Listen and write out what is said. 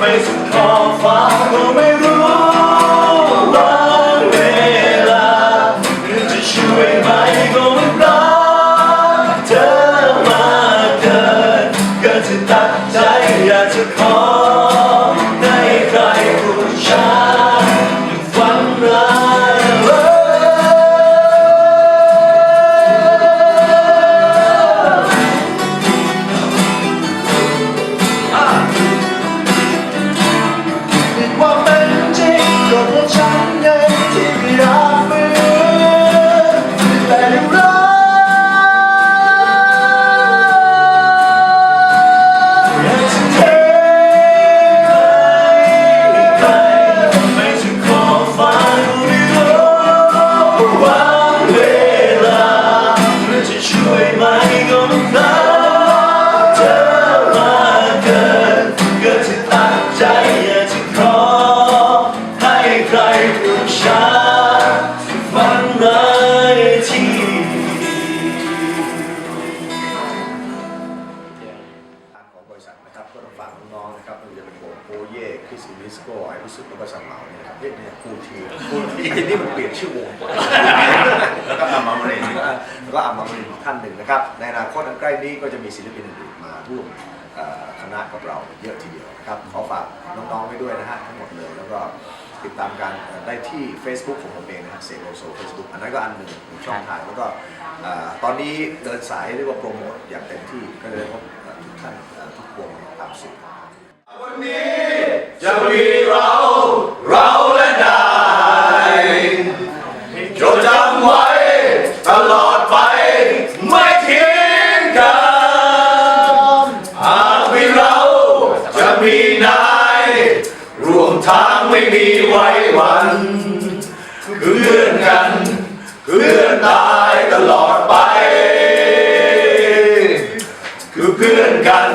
ไปสุด นะครับม่ว่าจะเป็นโบโอเย่คริสอินิสโก้ไอพิสุทธิ์แล้วก็สังเหมาเนี่ยครับเรียกเนี่ยคูทีคูทีนี่มันเปลี่ยนชื่อวงแล้วก็อามาเมรินแล้วก็อามาเมรินท่านหนึ่งนะครับในอนาคตอันใกล้นี้ก็จะมีศิลปินอื่นๆมาร่วมคณะกับเราเยอะทีเดียวนะครับขอฝากน้องๆไว้ด้วยนะฮะทั้งหมดเลยแล้วก็ติดตามการได้ที่ Facebook ของผมเองนะฮะเซโลโซเฟซบุ๊กอันนั้นก็อันหนึ่งช่องทางแล้วก็ตอนนี้เดินสายเรียกว่าโปรโมทอย่างเต็มที่ก็เลยพบทุกท่านทุกวงตามสุดวันนี้ จะมีเราเราและนายจดจำไว้ตลอดไปไม่ทิ้งกันหากมีเราจะมีนายรวมทางไม่มีไว้วันคือเพื่อนกันเพื่อนตายตลอดไป คือเพื่อนกัน